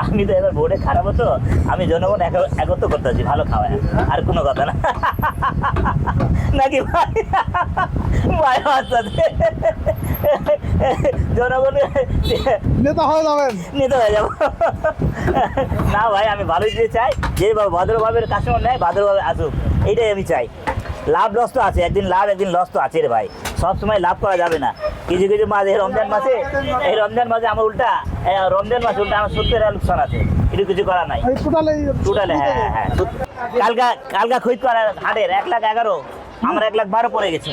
আমি তো এবার বোর্ডে খারাপ হতো আমি জনগণ এক- একত্র করতেছি ভালো খাওয়ায়। আর কোনো কথা না। নাকি ভাই? ভাই আমার সাথে জনগণ নেতা হয়ে যাবেন। নিতে হয়ে যাব। না ভাই আমি ভালোই দিতে চাই। যে ভদ্রভাবে কাস্টমার নেয় ভদ্রভাবে আসুক। এইটাই আমি চাই। লাভ লস তো আছে একদিন লাভ একদিন লস তো আছে রে ভাই। সব সময় লাভ করা যাবে না। কিছু কিছু মাস এই রমজান মাসে এই রমজান মাসে আমার উল্টা রমজান মাসে উল্টা আমার সত্তর হাজার লোকসান আছে। কিছু কিছু করার নাই। টোটালে হ্যাঁ হ্যাঁ হ্যাঁ। কালকা কালকা খরিদ করার হাটের এক লাখ এগারো আমার এক লাখ বারো পড়ে গেছে।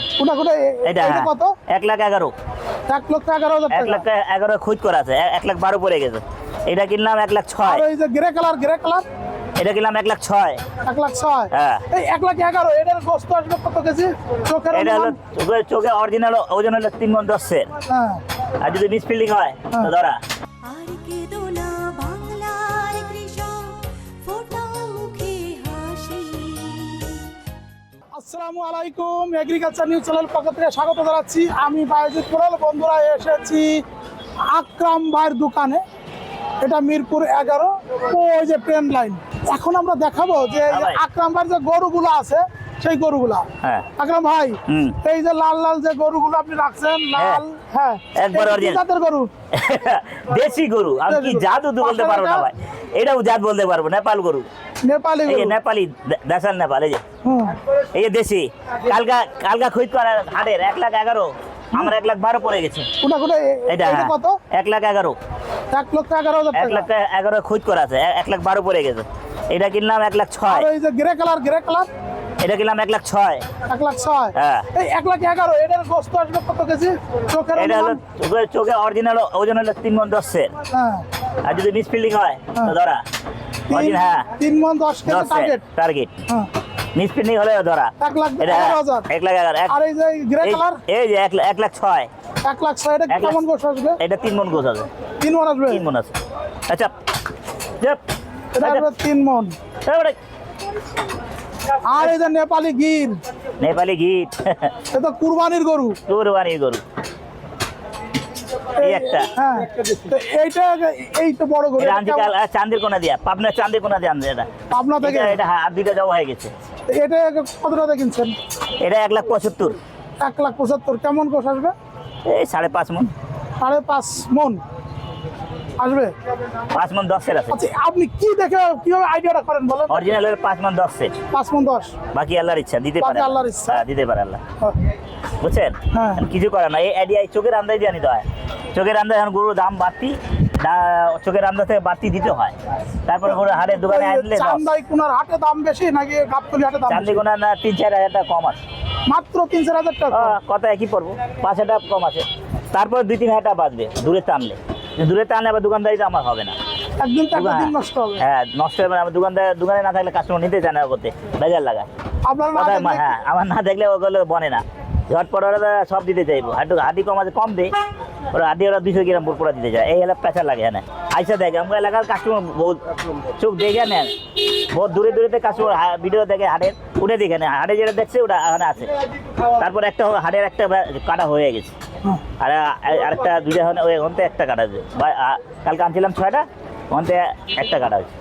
এটা এটা হ্যাঁ। কত? এক লাখ এগারো। এক লক্ষ এগারো এক লাখ এগারো খরিদ করা আছে এক লাখ বারো পড়ে গেছে। এটা কিনলাম এক লাখ ছয়। গ্রে কালার গ্রে কালার এটা কিনলাম এক লাখ ছয়। এক লাখ ছয়? হ্যাঁ। এই এক লাখ এগারো এটার গোস্ত আসবে কত কেজি? চোখের এটা হলো চোখে চোখে অরিজিনাল ওজন হলো তিন মন দশের হ্যাঁ। আর যদি মিস ফিল্ডিং হয় তো হ্যাঁ। ধরা। আসসালামু আলাইকুম এগ্রিকালচার নিউজ চ্যানেল পক্ষ থেকে স্বাগত জানাচ্ছি। আমি বায়জিৎ কোরাল বন্ধুরা এসেছি আকরাম ভাইয়ের দোকানে। এটা মিরপুর এগারো। ওই যে ট্রেন লাইন এখন আমরা দেখাবো যে এই যে হ্যাঁ গরুগুলো আছে সেই গরুগুলা। হ্যাঁ। আকরাম ভাই এই যে লাল লাল যে গরুগুলো আপনি রাখছেন লাল হ্যাঁ। একবার জাতের গরু? দেশি গরু। আমি কি জাদু বলতে পারব না ভাই। এটাও জাত বলতে পারব নেপাল গরু। নেপালি এই নেপালি দেশাল নেপাল এই যে। এই যে দেশি। কালকা কালকা খরিদ হাটের এক লাখ এগারো আমার এক লাখ বারো পড়ে গেছে। এটা হ্যাঁ, কত? এক লাখ এগারো। এক লক্ষ এগারো এক লাখ এগারো খরিদ করা আছে এক লাখ বারো পড়ে গেছে। এটা কিনলাম এক লাখ ছয়? এই যে গ্রে কালার গ্রে কালার এটা কিনলাম এক লাখ ছয়? এক লাখ ছয়? হ্যাঁ। এই এক লাখ এগারো এটার গোস্ত আসবে কত কেজি? চোখের এটা হলো? চোখে অরিজিনাল ওজন হলো তিন মন দশের হ্যাঁ। আর যদি মিস ফিল্ডিং হয় তো হ্যাঁ। ধরা। তিন- হ্যাঁ। তিন মন দশ কেজি টার্গেট টার্গেট হ্যাঁ। মিস ফিল্ডিং হলে ধরা। এক লাখ এক লাখ এগারো আর এই যে গ্রে কালার এই যে এক লাখ- এক লাখ ছয়। এক লাখ ছয় এটা কেমন গোস আসবে? এটা তিন মন গোছ আছে তিন মন আসবে? তিন মন আছে আচ্ছা। এটা আচ্ছা, তিন মন। আর এই নেপালি গির। নেপালি গিট এটা কুরবানির গরু। কুরবানি গরু। হ্যাঁ গরু এটা এটা চান্দির কোনা দিয়া পাবনার চান্দির কোনা দিয়ে আনছে এটা। পাবনা থেকে? এটা- এটা হ্যাঁ আর দুইটা যাওয়া হয়ে গেছে। এটা কত টাকা কিনছেন? এটা এক লাখ পঁচাত্তর। এক লাখ পঁচাত্তর কেমন গোস আসবে? এই সাড়ে পাঁচ মন। সাড়ে পাঁচ মন। আসবে? পাঁচ মন দশের আছে। আচ্ছা আপনি কি দেখে কীভাবে আইডিয়াটা করেন বলেন? অরিজিনাল হলে পাঁচ মন দশ সেট পাঁচ মন দশ। বাকি আল্লাহর ইচ্ছা দিতে পারে আল্লাহর ইচ্ছা। হ্যাঁ দিতে পারে আল্লাহ। হ্যাঁ। বুঝছেন? হ্যাঁ। কিছু করে না এই আইডিয়া চোখের আন্দাজ দিয়ে নিতে হয়। চোখের আন্দাজ এখন গরুর দাম বাড়তি চোখের আন্দাজ থেকে বাড়তি দিতে হয়। তারপরে গরু হাটের দোকানে আনলে চান্দাই হাটে দাম বেশি নাকি গাবতলি হাটে দাম চান্দি বেশি? না তিন চার হাজার টাকা কম আছে। মাত্র তিন চার হাজার টাকা? কথা একই পড়ব? পাঁচ হাজার কম আছে। তারপর দুই তিন হাজার টাকা বাঁচবে দূরে টানলে। দূরে টানলে আবার দোকানদারিতে আমার হবে না। একদিন তো দিন নষ্ট হবে। হ্যাঁ নষ্ট হবে না আমার দোকানদার দোকানে না থাকলে কাস্টমার নিতে চায় না করতে বেজার লাগায় আপনার না হ্যাঁ আমার না দেখলে ওগুলো বনে না। ঝটপট ওরা সব দিতে চাইব। হাড্ডি হাড্ডি কম আছে কম দেয় ওরা হাড্ডি ওরা দুশো গ্রাম পুরোপুরা দিতে চায়। এই হলে পেঁচা লাগে হ্যাঁ। আইসা দেখে আমার এলাকার কাস্টমার বহুত চোখ দেখে নেন। বহুত দূরে দূরেতে কাস্টমার ভিডিও দেখে হাটের উঠে দেখে নেয় হাটে যেটা দেখছে ওটা ওখানে আছে। তারপর একটা হাটের একটা কাটা হয়ে গেছে। আর আরেকটা দুইটা হনে ওই ওখান থেকে একটা কাটা হয়েছে বা কালকে আনছিলাম ছয়টা ওখান থেকে একটা কাটা হয়েছে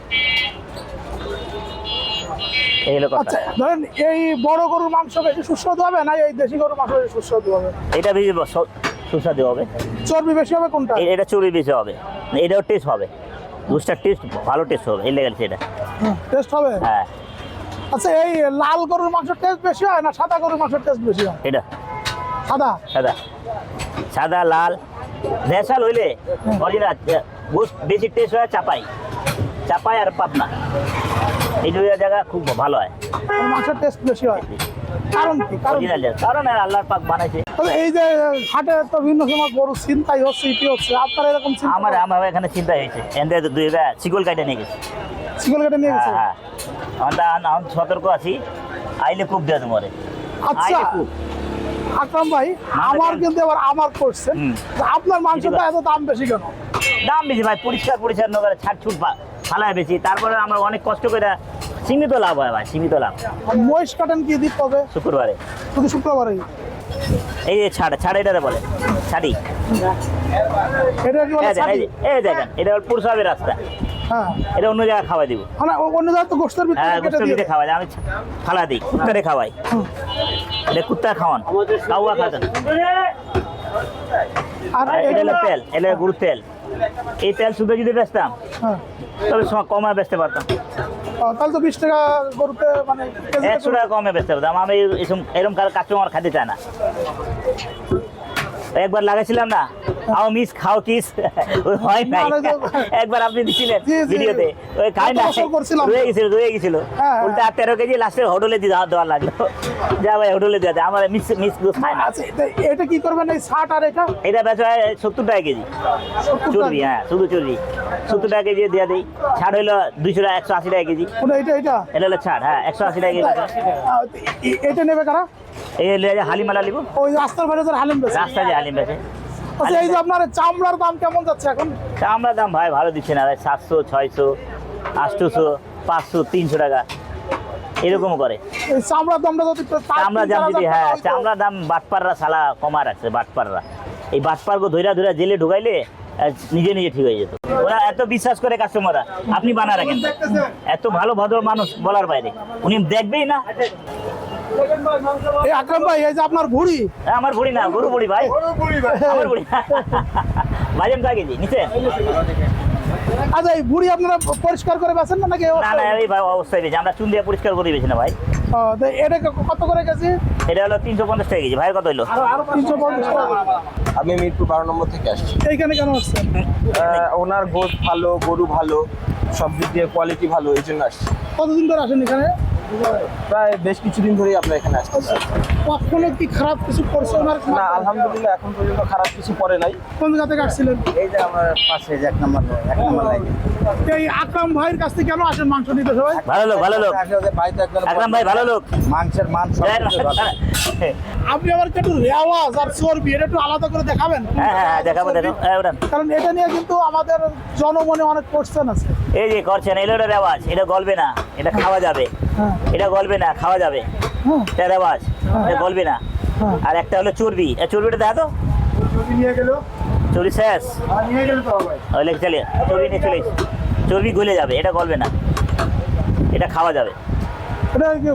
এই আচ্ছা ধরেন এই বড় গরুর মাংস বেশি সুস্বাদু হবে না এই দেশি গরুর মাংস বেশি সুস্বাদু হবে? এটা বেশি সুস্বাদু হবে। চর্বি বেশি হবে কোনটা? এটা চুরি বেশি হবে। এটাও টেস্ট হবে। দুধটার টেস্ট ভালো টেস্ট হবে এই লেগেছে এটা টেস্ট হবে? হ্যাঁ। আচ্ছা এই লাল গরুর মাংস টেস্ট বেশি হয় না সাদা গরুর মাংস টেস্ট বেশি হয়? এটা। সাদা? সাদা। সাদা লাল। দেশাল হইলে অরিজিনাল বেশি টেস্ট হয় চাপাই। চাপাই আর পাবনা। এই দুই জায়গা খুব ভালো হয়। মাংসের টেস্ট বেশি হয়। কারণ কি? কারণ আল্লাহর পাক বানাইছে। তবে এই যে হাটে তো বিভিন্ন সময় গরু চিন্তাই হচ্ছে ইটি হচ্ছে। আপনার এরকম আমার আমার এখানে হয়েছে। এনতে দুই জায়গা শিকল কাটে নিয়ে গেছে। সিগল কেটে নিয়ে গেছে? হ্যাঁ হ্যাঁ। আমরা সতর্ক আছি। আইলে খুব দেয় তোমারে আচ্ছা। আকরাম ভাই আমার কিন্তু এবার আমার করছেন হুম। আপনার মাংসটা এত দাম বেশি কেন? দাম বেশি ভাই পরিষ্কার পরিচ্ছন্ন করে ছাড় ছুট ফালায় বেশি। তারপরে আমরা অনেক কষ্ট করে সীমিত লাভ হয় ভাই সীমিত লাভ। মহিষ কাটেন কি দিতে হবে শুক্রবারে। শুধু শুক্রবারে? এই যে ছাড় ছাড় এটাতে বলে ছাড়ি এটা দেখেন, এটা পুরসবের রাস্তা। হ্যাঁ। এটা অন্য জায়গায় খাওয়াই দিব। মানে অন্য জায়গায় তো গোস্তের ভিতরে হ্যাঁ গোস্তের ভিতরে খাওয়াই আমি ফালা দিই কুত্তারে খাওয়াই। এটা কুত্তা খাওয়ান। কাউয়া খাওয়ান আর আর এটা হলো তেল এটা হলো গরুর তেল। এই তেল শুধু যদি বেচতাম হ্যাঁ। তবে কমে বেচতে পারতাম। তাহলে তো বিশ টাকা গরুতে মানে একশো টাকা কমে বেচতে পারতাম। আমি এরকম এরকম কাস্টমার খাতে চায় না। একবার লাগাইছিলাম না মিস খাও কিস হয় নাই। একবার আপনি দিছিলেন। ভিডিওতে। ওই খাই না। রয়ে গেছিল রয়ে গেছিল। হ্যাঁ, উল্টা তেরো কেজি লাস্টে হোটেলে দিয়ে দেওয়া লাগল। যা ভাই হোটেলে আমার মিস মিস খায় না। আচ্ছা এটা- কি করবেন এই ষাট আর এটা? এটা বেচা হয় সত্তর টাকা কেজি। চর্বি হ্যাঁ শুধু চর্বি। সত্তর টাকা কেজি দেওয়া দিই। ছাড় হইল দুইশো টাকা একশো আশি টাকা কেজি। এটা এটা? এটা হলো ছাড় হ্যাঁ একশো আশি টাকা কেজি। এটা নেবে কারা? এই হলো হালিমালা লিবো ওই রাস্তার বাইরে হালিম বেছে রাস্তা যে হালিম বেচে। আচ্ছা এই যে আপনার চামড়ার দাম কেমন যাচ্ছে এখন? চামড়া দাম ভাই ভালো দিচ্ছে না ভাই সাতশো ছয়শো আটশোশো পাঁচশো তিনশো টাকা। এরকম করে। চামড়ার দামটা যদি একটু চামড়া দাম যদি হ্যাঁ টাকা হইতো। চামড়া দাম বাটপাররা সালা কমা রাখছে বাটপাররা। এই বাটপারকে ধৈরা ধৈরা জেলে ঢুকাইলে নিজে নিজে ঠিক হয়ে যেত। ওরা এত বিশ্বাস করে কাস্টমাররা আপনি বানা রাখেন এত ভালো ভদ্র মানুষ বলার বাইরে। উনি দেখবেই না। এই আকরাম ভাই এই যে আপনার ভুড়ি। আমার বুড়ি না গরু বুড়ি ভাই। আমার কয় কেজি? নিচে? আচ্ছা এই ভুড়ি আপনারা পরিষ্কার করে বেছেন না নাকি? না না এই ভাই অবস্থায় বেশি আমরা চুন দিয়ে পরিষ্কার করে বেশি না ভাই। ও, এটা কত করে গেছে এটা হলো তিনশো পঞ্চাশ টাকা কেজি। ভাইয়ের কত হলো তিনশো পঞ্চাশ আমি মিরপুর বারো নম্বর থেকে আসছি। এইখানে কেন আসছেন? ওনার গোস ভালো গরু ভালো সব দিক দিয়ে কোয়ালিটি ভালো এই জন্য আসছি। কতদিন ধরে আসেন এখানে? প্রায় বেশ কিছুদিন ধরেই আপনার এখানে আসতেছি কখনো কি খারাপ কিছু করছে ওনার না আলহামদুলিল্লাহ এখন পর্যন্ত খারাপ কিছু পড়ে নাই। কোন জায়গা থেকে আসছিলেন? এই যে আমার পাশে যে এক নম্বর এক নম্বর লাইনে। এই আকরাম ভাইয়ের কাছ থেকে কেন আসেন মাংস নিতে সবাই? ভালো লোক ভালো লোক। ভাই তো একজন আকরাম ভাই ভালো লোক। মাংসের মান সব কিছু ভালো। আপনি আবার একটু রেওয়াজ আর চর্বি এটা একটু আলাদা করে দেখাবেন? হ্যাঁ হ্যাঁ হ্যাঁ, দেখাবো দেখাবো। হ্যাঁ কারণ এটা নিয়ে কিন্তু আমাদের জনমনে অনেক কোশ্চেন আছে। এই যে করছেন এলো এটা রেওয়াজ এটা গলবে না এটা খাওয়া যাবে। হ্যাঁ এটা গলবে না খাওয়া যাবে। হ্যাঁ। এটা এটা গলবে না। হ্যাঁ। আর একটা হলো চর্বি। এই চর্বিটা দেখা তো। চর্বি শেষ। নিয়ে গেল তো ভাই ওই লেগে চলে চর্বি নিয়ে চলে চর্বি গলে যাবে এটা গলবে না। এটা খাওয়া যাবে। এটা কি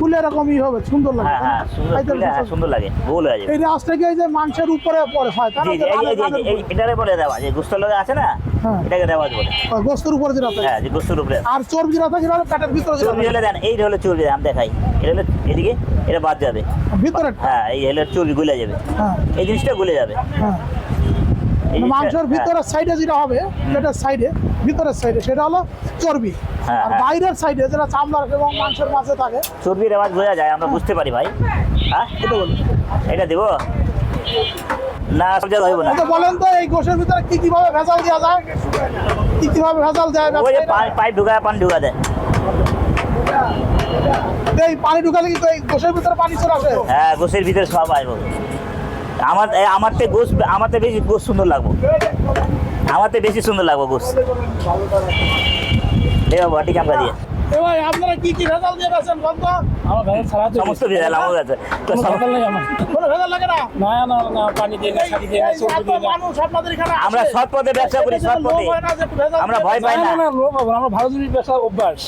ফুল এরকমই হবে সুন্দর লাগে হ্যাঁ হ্যাঁ সুন্দর হ্যাঁ, সুন্দর লাগে গোল হয়ে যাবে। এই রাস্তা কি এই যে মাংসের উপরে পরে হয় এটারে বলে দেওয়া যে গোস্তর লগে আছে না হ্যাঁ। এটাকে রেওয়াজ বলে। গোস্তের উপরে যেটা থাকে হ্যাঁ যে গোস্তর উপরে। আর চর্বি যেটা থাকে সেটা পেটের ভিতরে চর্বি হলে দেন এই হলো চর্বি আমি দেখাই। এটা হলো এদিকে এটা বাদ যাবে। ভিতরে? হ্যাঁ এই হলো চর্বি গুলে যাবে। হ্যাঁ। এই জিনিসটা গুলে যাবে। মাংসের ভিতরের সাইডে যেটা হবে পেটের সাইডে ভিতরের সাইডে সেটা হলো চর্বি। হ্যাঁ, আর হ্যাঁ। বাইরের সাইডে যেটা চামড়ার এবং মাংসের মাঝে থাকে। চর্বির রেওয়াজ বোঝা যায় আমরা বুঝতে পারি ভাই। হ্যাঁ? এটা বলি এটা দিব? না সব হইব না। আচ্ছা বলেন তো এই গোশের ভিতরে কি কীভাবে ভেজাল দেওয়া যায়? কি কীভাবে ভেজাল দেয় ওই যে ব্যবসায়ীরা? পা- পাইপ ঢুকায় পানি ঢুকা দেয়। এই পানি ঢুকালে কি এই গোশের ভিতরে পানি আসে? হ্যাঁ গোসের ভিতরে সব আসব। আমার এ, আমার থেকে গোস আমার থেকে বেশি গোস সুন্দর লাগবো। আমার তো বেশি সুন্দর লাগবো গোস দেবা বাটি কামড়া দিয়ে। এ ভাই আপনারা কি কি ভেজাল দিয়ে বেছেন বন্ধ? আমার ঘরে ছাড়া তো সমস্ত ভেজাল আমার কাছে। তো ভেজাল নেই আমার। কোনো ভেজাল লাগে না? না না না পানি দিয়ে না শাড়ি দিয়ে না এই যে সবজি এত দিয়ে মানুষ আপনাদের এখানে আমরা সৎ পথে ব্যবসা করি সৎ পথে। আমরা ভয় পাই না। আমরা ভালো জিনিস ব্যবসা অভ্যাস।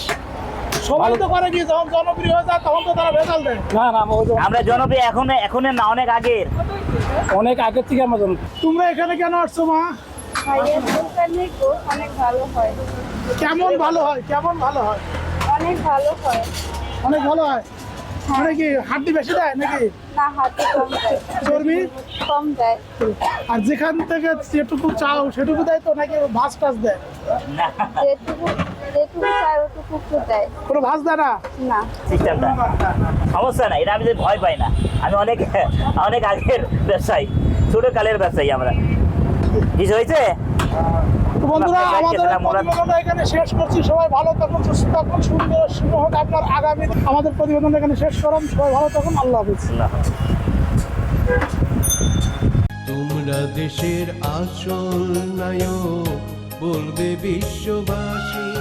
সবাই তো করে কি যখন জনপ্রিয় হয়ে যায় তখন তো তারা ভেজাল দেয়। না না আমরা আমরা জনপ্রিয় এখন এখন না অনেক আগের। অনেক আগের থেকে আমরা জানি তোমরা এখানে কেন আসছো মা? ভাইয়ের দোকানে গোস অনেক ভালো হয় কেমন ভালো হয়? কেমন ভালো হয়? অনেক ভালো হয়। অনেক ভালো হয়? মানে কি হাড্ডি বেশি দেয় নাকি? না হাতে কম দেয়। চর্বি? কম দেয়। আর যেখান থেকে যেটুকু চাও সেটুকু দেয় তো নাকি ভাস টাস দেয়? না যেটুকু যেটুকু ওটুকু একটু দেয়। কোনো ভাস দেয় না? না। সিস্টেমটা সমস্যা নাই এটা আমি ভয় পাই না। আমি অনেক অনেক আগের ব্যবসায়ী ছোট কালের ব্যবসায়ী আমরা। কিছু হয়েছে? বন্ধুরা আমাদের প্রতিবেদনটা এখানে শেষ করছি। সবাই ভালো থাকুন সুস্থ থাকুন সুন্দর শুভ হোক আপনার আগামী আমাদের প্রতিবেদন এখানে শেষ করুন সবাই ভালো থাকুন আল্লাহ হাফিজ। তোমরা দেশের আসল নায়ক বলবে বিশ্ববাসী।